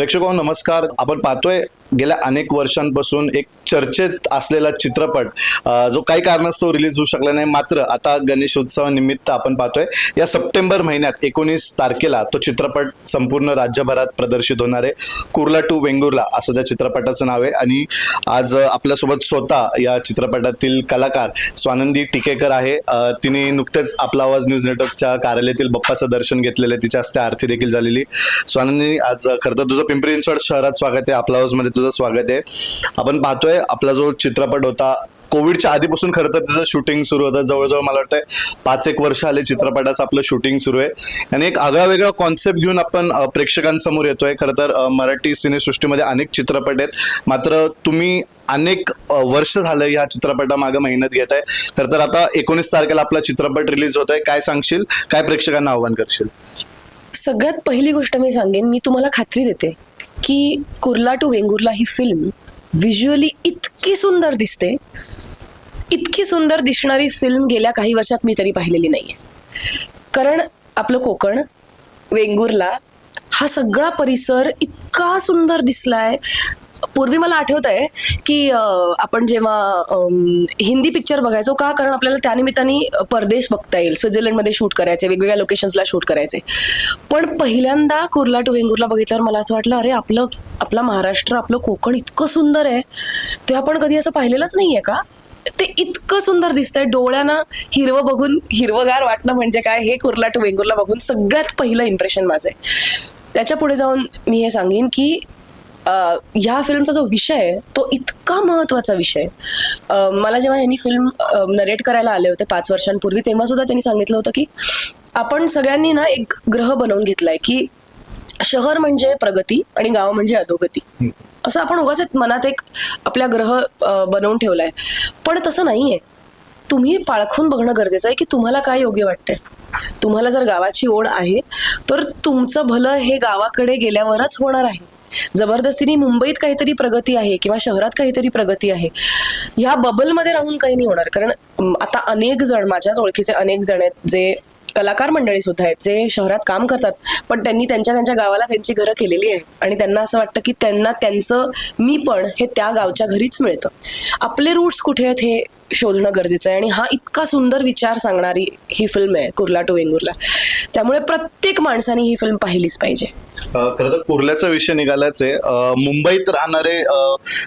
प्रेक्षक नमस्कार. आपण पाहतोय गेल्या अनेक वर्षांपासून एक चर्चेत असलेला चित्रपट जो काही कारणास्तव रिलीज होऊ शकला नाही मात्र आता गणेशोत्सवानिमित्त आपण पाहतोय या सप्टेंबर महिन्यात एकोणीस तारखेला तो चित्रपट संपूर्ण राज्यभरात प्रदर्शित होणार आहे. कुर्ला टू वेंगुर्ला असं त्या चित्रपटाचं नाव आहे आणि आज आपल्यासोबत स्वतः या चित्रपटातील कलाकार स्वानंदी टिकेकर आहे. तिने नुकतेच आपला आवाज न्यूज नेटवर्कच्या कार्यालयातील बप्पाचं दर्शन घेतलेलं आहे. तिच्या हस्ते आरती देखील झालेली. स्वानंदी आज खरं तर तुझं पिंपरी चिंचवड शहरात स्वागत आहे. आपला आवाजमध्ये तुझं स्वागत आहे. आपण पाहतोय आपला जो चित्रपट होता कोविडच्या आधीपासून खरं तर त्याचं शूटिंग सुरू होतं. जवळजवळ मला वाटतंय पाच एक वर्ष आले चित्रपटाचं आपलं शूटिंग सुरू आहे. आणि एक आगळा वेगळा कॉन्सेप्ट घेऊन आपण प्रेक्षकांसमोर येतोय. खरं तर मराठी सिनेसृष्टीमध्ये अनेक चित्रपट आहेत. मात्र तुम्ही अनेक वर्ष झालं या चित्रपटामागे मेहनत घेत आहे. खरं तर आता एकोणीस तारखेला आपला चित्रपट रिलीज होत आहे काय सांगशील? काय प्रेक्षकांना आव्हान करशील? सगळ्यात पहिली गोष्ट मी सांगेन मी तुम्हाला खात्री देते. की कुर्ला टू वेंगुर्ला ही फिल्म व्हिज्युअली इतकी सुंदर दिसते. इतकी सुंदर दिसणारी फिल्म गेल्या काही वर्षात मी तरी पाहिलेली नाहीये. कारण आपलं कोकण वेंगुर्ला हा सगळा परिसर इतका सुंदर दिसलाय. पूर्वी मला आठवत आहे की आपण जेव्हा हिंदी पिक्चर बघायचो का? कारण आपल्याला त्यानिमित्ताने परदेश बघता येईल. स्वित्झर्लंडमध्ये शूट करायचे वेगवेगळ्या लोकेशन्सला शूट करायचे. पण पहिल्यांदा कुर्ला टू वेंगुर्ला बघितल्यावर मला असं वाटलं अरे आपलं आपला महाराष्ट्र आपलं कोकण इतकं सुंदर आहे. ते आपण कधी असं पाहिलेलंच नाही आहे का? ते इतकं सुंदर दिसतंय. डोळ्यांना हिरवं बघून हिरवगार वाटणं म्हणजे काय? हे कुर्ला टू वेंगुर्ला बघून सगळ्यात पहिलं इम्प्रेशन माझं आहे. त्याच्या पुढे जाऊन मी हे सांगेन की ह्या फिल्मचा जो विषय आहे तो इतका महत्त्वाचा विषय मला जेव्हा ह्यांनी फिल्म नरेट करायला आले होते पाच वर्षांपूर्वी तेव्हा सुद्धा त्यांनी सांगितलं होतं की आपण सगळ्यांनी ना एक ग्रह बनवून घेतलाय की शहर म्हणजे प्रगती आणि गाव म्हणजे अधोगती. असं आपण उगाच मनात एक आपल्या ग्रह बनवून ठेवलाय. पण तसं नाहीये. तुम्ही पाळखून बघणं गरजेचं आहे की तुम्हाला काय योग्य वाटतंय. तुम्हाला जर गावाची ओढ आहे तर तुमचं भलं हे गावाकडे गेल्यावरच होणार आहे. जबरदस्तीने मुंबईत काहीतरी प्रगती आहे किंवा शहरात काहीतरी प्रगती आहे ह्या बबलमध्ये राहून काही नाही होणार. कारण आता अनेक जण माझ्याच ओळखीचे अनेक जण आहेत जे कलाकार मंडळी सुद्धा आहेत जे शहरात काम करतात पण त्यांनी त्यांच्या त्यांच्या गावाला त्यांची घरं केलेली आहे आणि त्यांना असं वाटतं की त्यांना त्यांचं मी पण हे त्या गावच्या घरीच मिळतं. आपले रूट्स कुठे आहेत हे शोधणं गरजेचं आहे. आणि हा इतका सुंदर विचार सांगणारी ही फिल्म आहे कुर्ला टू वेंगुर्ला. त्यामुळे प्रत्येक माणसाने ही फिल्म पाहिलीच पाहिजे. खरं तर कुर्ल्याचा विषय निघालाच आहे मुंबईत राहणारे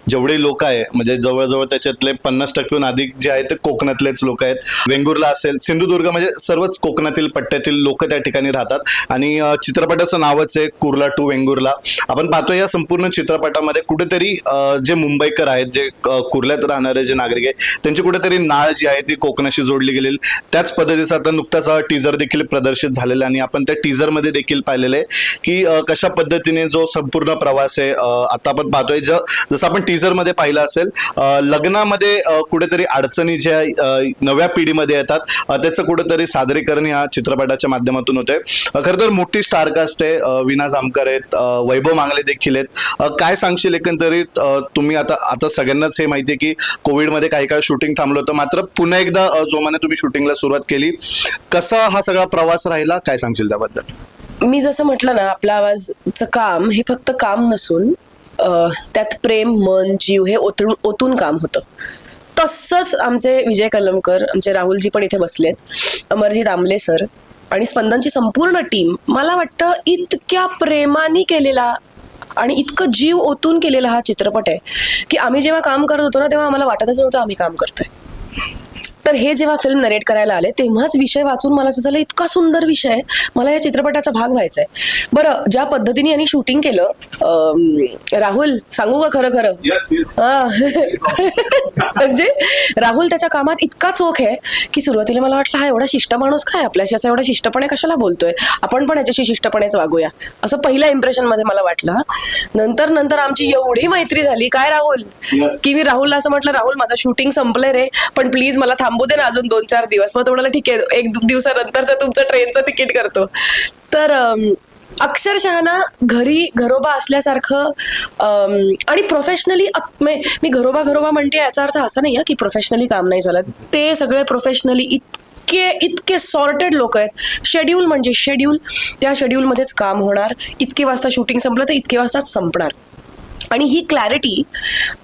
जेवढे लोक आहे म्हणजे जवळजवळ त्याच्यातले पन्नास टक्केहून अधिक जे आहेत ते कोकणातलेच लोक आहेत. वेंगुर्ला असेल सिंधुदुर्ग म्हणजे सर्वच कोकणातील पट्ट्यातील लोक त्या ठिकाणी राहतात. आणि चित्रपटाचं नावच आहे कुर्ला टू वेंगुर्ला. आपण पाहतो या संपूर्ण चित्रपटामध्ये कुठेतरी जे मुंबईकर आहेत जे कुर्ल्यात राहणारे जे नागरिक आहेत त्यांची कुठेतरी नाळ जी आहे ती कोकणाशी जोडली गेलेली त्याच पद्धतीचा आता नुकताच टीजर देखील प्रदर्शित झालेला आहे आणि आपण त्या टीजरमध्ये देखील पाहिलेलं आहे की कशा पद्धतीने जो संपूर्ण प्रवास आहे आता आपण पाहतोय. ज जसं आपण टीझरमध्ये पाहिलं असेल लग्नामध्ये कुठेतरी अडचणी ज्या नव्या पिढीमध्ये येतात त्याचं कुठेतरी सादरीकरण या चित्रपटाच्या माध्यमातून होते खरं तर मोठी स्टारकास्ट आहे विना जामकर आहेत वैभव मांगले देखील आहेत. काय सांगशील एकंदरीत तुम्ही आता आता सगळ्यांनाच हे माहिती आहे की कोविडमध्ये काही काही शूटिंग थांबलो होतं. मात्र पुन्हा एकदा जोमाने तुम्ही शूटिंगला सुरुवात केली. कसा हा सगळा प्रवास राहिला? काय सांगशील त्याबद्दल? मी जसं म्हटलं ना आपला आवाजचं काम हे फक्त काम नसून त्यात प्रेम मन जीव हे ओतून ओतून काम होतं. तसंच आमचे विजय कलमकर आमचे राहुलजी पण इथे बसलेत. अमरजी दामले सर आणि स्पंदनची संपूर्ण टीम. मला वाटतं इतक्या प्रेमाने केलेला आणि इतकं जीव ओतून केलेला हा चित्रपट आहे की आम्ही जेव्हा काम करत होतो ना तेव्हा आम्हाला वाटतच नव्हतं आम्ही काम करतोय. तर हे जेव्हा फिल्म नरेट करायला आले तेव्हाच विषय वाचून मला असं झालं इतका सुंदर विषय आहे, मला या चित्रपटाचा भाग व्हायचा आहे. बरं ज्या पद्धतीने यांनी शूटिंग केलं अं, राहुल सांगू का खरं खरं. म्हणजे राहुल त्याच्या कामात इतका चोख आहे की सुरुवातीला मला वाटलं हा एवढा शिष्ट माणूस काय आपल्याशी? असा एवढा शिष्टपणे कशाला बोलतोय? आपण पण याच्याशी शिष्टपणेच वागूया. असं पहिल्या इम्प्रेशनमध्ये मला वाटलं. नंतर नंतर आमची एवढी मैत्री झाली. काय राहुल. की मी राहुलला असं म्हटलं राहुल माझं शूटिंग संपलंय रे पण प्लीज मला थांबू दे ना अजून दोन चार दिवस. मग थोडं ठीक आहे एक दिवसानंतरचं तुमचं ट्रेनचं तिकीट करतो. तर अक्षरशः ना घरी घरोबा असल्यासारखं आणि प्रोफेशनली मी घरोबा घरोबा म्हणते याचा अर्थ असा नाही की प्रोफेशनली काम नाही झालं ते सगळे प्रोफेशनली इतके इतके सॉर्टेड लोक आहेत. शेड्यूल म्हणजे शेड्यूल त्या शेड्यूलमध्येच काम होणार. इतके वाजता शूटिंग संपलं तर इतके वाजताच संपणार. आणि ही क्लॅरिटी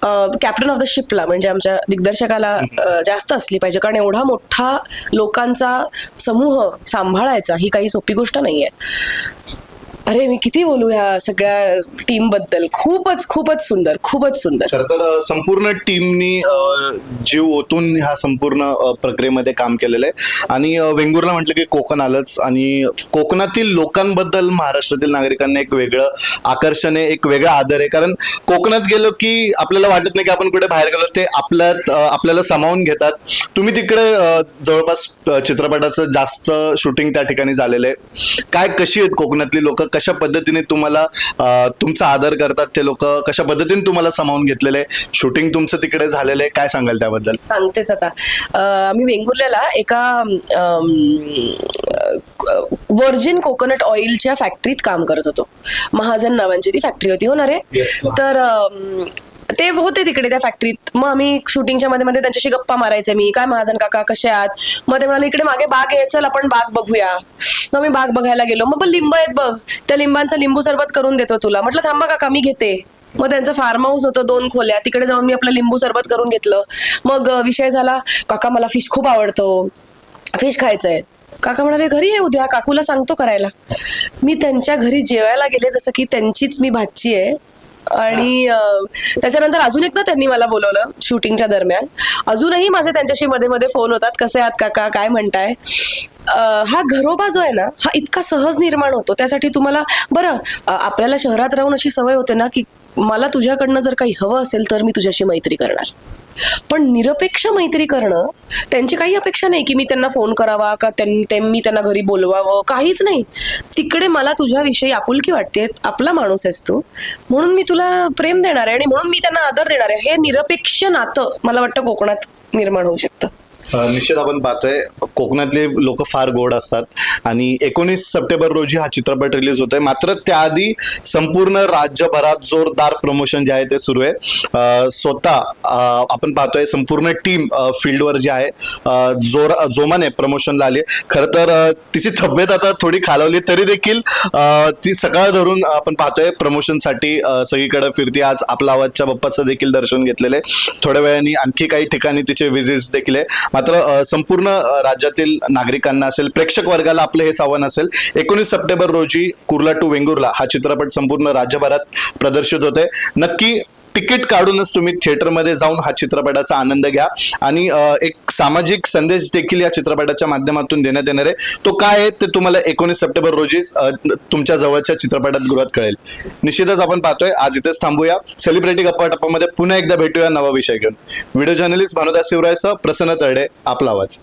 कॅप्टन ऑफ द शिपला म्हणजे आमच्या दिग्दर्शकाला जास्त असली पाहिजे. कारण एवढा मोठा लोकांचा समूह सांभाळायचा ही काही सोपी गोष्ट नाही आहे अरे मी किती बोलू ह्या सगळ्या टीमबद्दल? खूपच खूपच सुंदर खूपच सुंदर. खर तर अ, संपूर्ण टीमनी अ, जीव ओतून ह्या संपूर्ण अ, प्रक्रियेमध्ये काम केलेलं आहे. आणि अ, वेंगुर्ला म्हटलं की कोकण आलंच. आणि कोकणातील लोकांबद्दल महाराष्ट्रातील नागरिकांना एक वेगळं आकर्षण आहे एक वेगळा आदर आहे. कारण कोकणात गेलो की आपल्याला वाटत नाही की आपण कुठे बाहेर गेलो ते आपल्यात अ, आपल्याला सामावून घेतात. तुम्ही तिकडे अ, जवळपास अ, चित्रपटाचं जास्त शूटिंग त्या ठिकाणी झालेलं आहे. काय कशी आहेत कोकणातली लोक? कशा पद्धतीने तुम्हाला तुमचा आदर करतात ते लोक? कशा पद्धतीने तुम्हाला सामावून घेतलेले शूटिंग तुमचं तिकडे झालेलं आहे. काय सांगाल त्याबद्दल? सांगतेच आता. आम्ही वेंगुर्ल्याला एका व्हर्जिन कोकोनट ऑइलच्या फॅक्टरीत काम करत होतो. महाजन नावांची ती फॅक्टरी होती. होणार आहे? Yes. तर ते होते तिकडे त्या फॅक्टरीत मग आम्ही शूटिंगच्या मध्ये मध्ये त्यांच्याशी गप्पा मारायचे. मी काय महाजन काका कसे आहात? मग ते म्हणाले इकडे मागे बाग आहे. चल आपण बाग बघूया. मग मी बाग बघायला गेलो. मग पण लिंब आहेत बघ. त्या लिंबांचा लिंबू सरबत करून देतो तुला. म्हटलं थांबा काका मी घेते. मग त्यांचं फार्म हाऊस होतं दोन खोल्या. तिकडे जाऊन मी आपलं लिंबू सरबत करून घेतलं. मग विषय झाला काका मला फिश खूप आवडतो. फिश खायचंय. काका म्हणाले घरी आहे उद्या. काकूला सांगतो करायला. मी त्यांच्या घरी जेवायला गेले जसं की त्यांचीच मी भाची आहे. आणि त्याच्यानंतर अजून एकदा त्यांनी मला बोलवलं शूटिंगच्या दरम्यान. अजूनही माझे त्यांच्याशी मध्ये मध्ये फोन होतात. कसे आहात काका? काय म्हणताय? हा घरोबा जो आहे ना हा इतका सहज निर्माण होतो. त्यासाठी तुम्हाला बरं आपल्याला शहरात राहून अशी सवय होते ना की मला तुझ्याकडनं जर काही हवं असेल तर मी तुझ्याशी मैत्री करणार. पण निरपेक्ष मैत्री करणं त्यांची काही अपेक्षा नाही की मी त्यांना फोन करावा का त्यां- ते- मी त्यांना घरी बोलवावं काहीच नाही. तिकडे मला तुझ्याविषयी आपुलकी वाटते आपला माणूस आहेस तू. म्हणून मी तुला प्रेम देणार आहे आणि म्हणून मी त्यांना आदर देणार आहे. हे निरपेक्ष नातं मला वाटतं कोकणात निर्माण होऊ शकतं. निश्चित आपण पाहतोय. कोकणातले लोक फार गोड असतात. आणि एकोणीस सप्टेंबर रोजी हा चित्रपट रिलीज होतोय. मात्र त्याआधी संपूर्ण राज्यभरात जोरदार प्रमोशन जे आहे ते सुरू आहे. स्वतः आपण पाहतोय संपूर्ण टीम फील्डवर जी आहे जोर जोमाने प्रमोशनला आली खरं तर तिची तब्येत आता थोडी खालवली तरी देखील ती सकाळ धरून आपण पाहतोय प्रमोशनसाठी सगळीकडे फिरती. आज आपला आवाजच्या बाप्पाचं देखील दर्शन घेतलेले थोड्या वेळाने आणखी काही ठिकाणी तिचे विजिट्स देखील आहे. मात्र संपूर्ण राज्यात राज्यातील नागरिकांना असेल प्रेक्षक वर्गाला आपलं हेच आव्हान असेल एकोणीस सप्टेंबर रोजी कुर्ला टू वेंगुर्ला हा चित्रपट संपूर्ण राज्यभरात प्रदर्शित होते नक्की तिकीट काढूनच तुम्ही थिएटरमध्ये जाऊन हा चित्रपटाचा आनंद घ्या आणि एक सामाजिक संदेश देखील या चित्रपटाच्या माध्यमातून देण्यात येणार आहे. तो काय आहे ते तुम्हाला एकोणीस सप्टेंबर रोजी तुमच्या जवळच्या चित्रपटात गृहात कळेल. निश्चितच आपण पाहतोय. आज इथेच थांबूया. सेलिब्रिटी गप्पा टप्पामध्ये पुन्हा एकदा भेटूया नवा विषय घेऊन. व्हिडिओ जर्नलिस्ट भानुदास शिवरायसह प्रसन्न तरडे आपला आवाज.